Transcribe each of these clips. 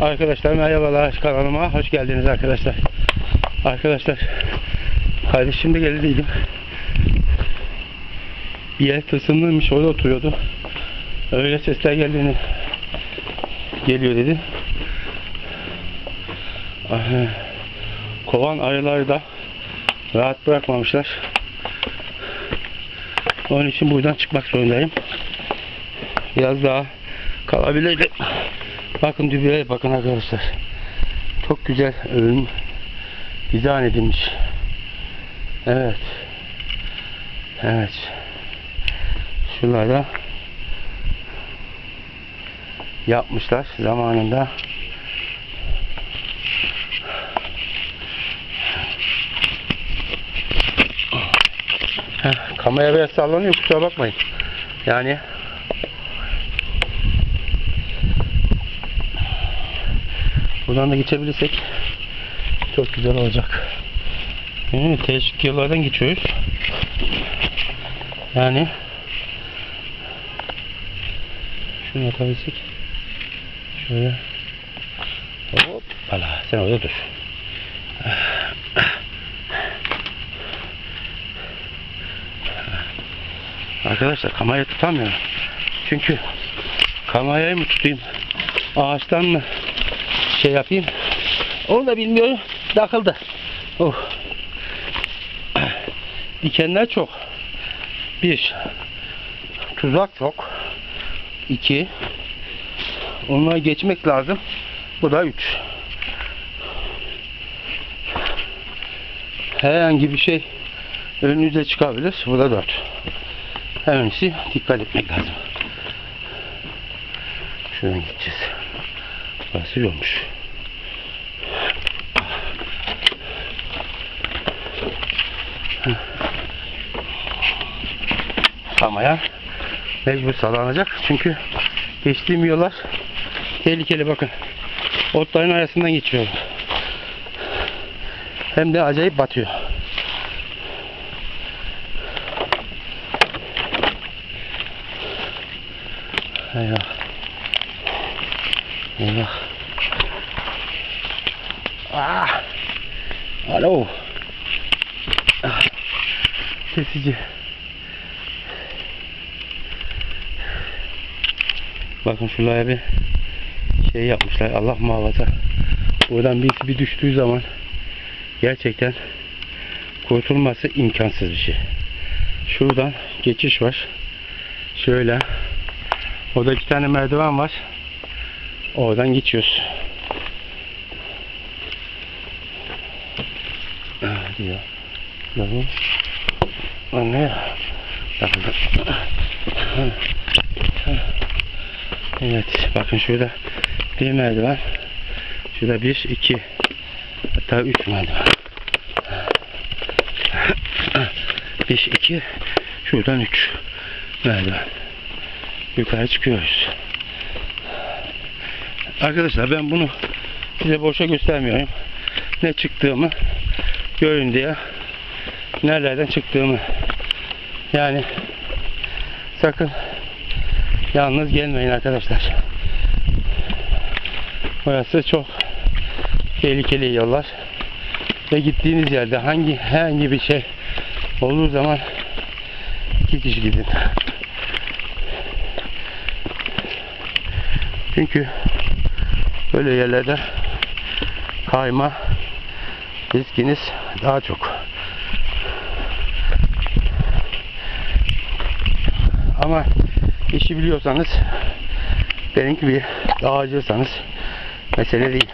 Arkadaşlar merhabalar kanalıma hoş geldiniz arkadaşlar. Arkadaşlar kardeşim de geldiydim. Bir yer tılsımlıymış orada oturuyordu. Öyle sesler geldiğini geliyor dedi. Aha. Kovan arıları da rahat bırakmamışlar. Onun için buradan çıkmak zorundayım. Biraz daha kalabilirdim. Bakın dübüye bakın arkadaşlar. Çok güzel övün dizayn edilmiş. Evet. Evet. Şunlarda yapmışlar zamanında. Heh, kamera biraz sallanıyor kusura bakmayın. Yani buradan da geçebilirsek çok güzel olacak. Yani teşvik yollardan geçiyoruz. Yani şunu atabilsek şöyle hoppala sen orada dur. Arkadaşlar kamerayı tutamıyorum. Çünkü kamerayı mı tutayım? Ağaçtan mı şey yapayım? Onu da bilmiyorum. Takıldı. Oh. Dikenler çok. Bir. Tuzak çok. İki. Onlara geçmek lazım. Bu da üç. Herhangi bir şey önünüze çıkabilir. Bu da dört. En önemlisi dikkat etmek lazım. Şuradan gideceğiz. Burası yolmuş. Kamaya mecbur sağlanacak. Çünkü geçtiğim yollar tehlikeli bakın. Otların arasından geçiyorum. Hem de acayip batıyor. Eyvah. Eyvah. Ah. Alo. Ah. Kesici. Bakın şuraya bir şey yapmışlar. Allah muhafaza. Buradan birisi bir düştüğü zaman gerçekten kurtulması imkansız bir şey. Şuradan geçiş var. Şöyle Orada iki tane merdiven var. Oradan geçiyoruz. Hadi ya. Bakın. Lan ne ya? Takıldı. Evet. Bakın şurada bir merdiven. Şurada bir, iki. Hatta üç merdiven. Bir, iki. Şuradan üç merdiven yukarı çıkıyoruz. Arkadaşlar ben bunu size boşa göstermiyorum. Ne çıktığımı görün diye nerelerden çıktığımı yani sakın yalnız gelmeyin arkadaşlar. Burası çok tehlikeli yollar ve gittiğiniz yerde hangi herhangi bir şey olduğu zaman iki kişi gidin. Çünkü böyle yerlerde kayma riskiniz daha çok. Ama işi biliyorsanız benim gibi dağcıysanız mesele değil.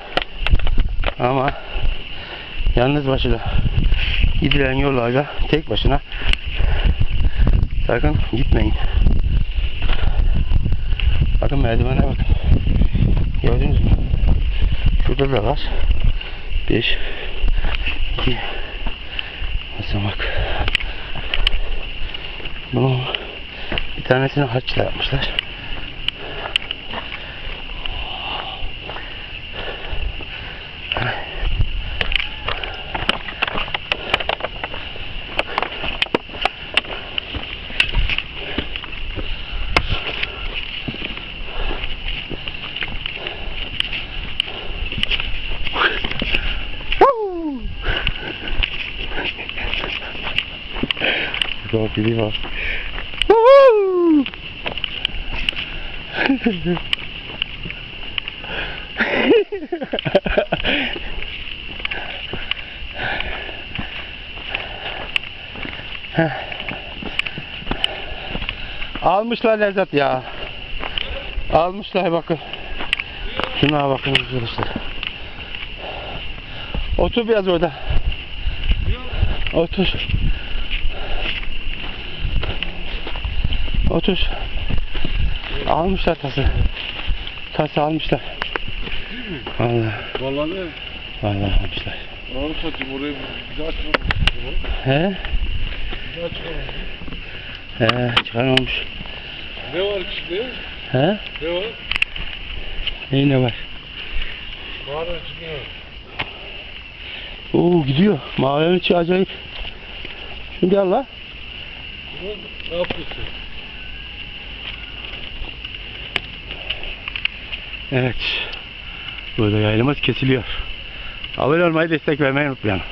Ama yalnız başına gidilen yollarda tek başına sakın gitmeyin. Bakın merdivene bakın. Gördünüz mü? Şurada da var. Bir, iki basamak. Bunu bir tanesini haçla yapmışlar. Woohoo! Heh. Almışlar Nevzat ya. Almışlar bakın. Şuna bakın arkadaşlar. Otur biraz orada. Otur. Otur. Almışlar tası. Tası almışlar. Vallahi, Vallahi ne? vallahi almışlar. Ağrı saçım orayı bir daha çıkamam. He? Bir daha çıkamam. He, çıkan olmuş. Ne var içinde? He? Ne var? Ne ne var? Mağara çıkıyor. Oo gidiyor. Mağaranın içi acayip. Şimdi Allah. Ne yapıyorsun? Evet. Burada yayılımız kesiliyor. Abone olmayı destek vermeyi unutmayalım.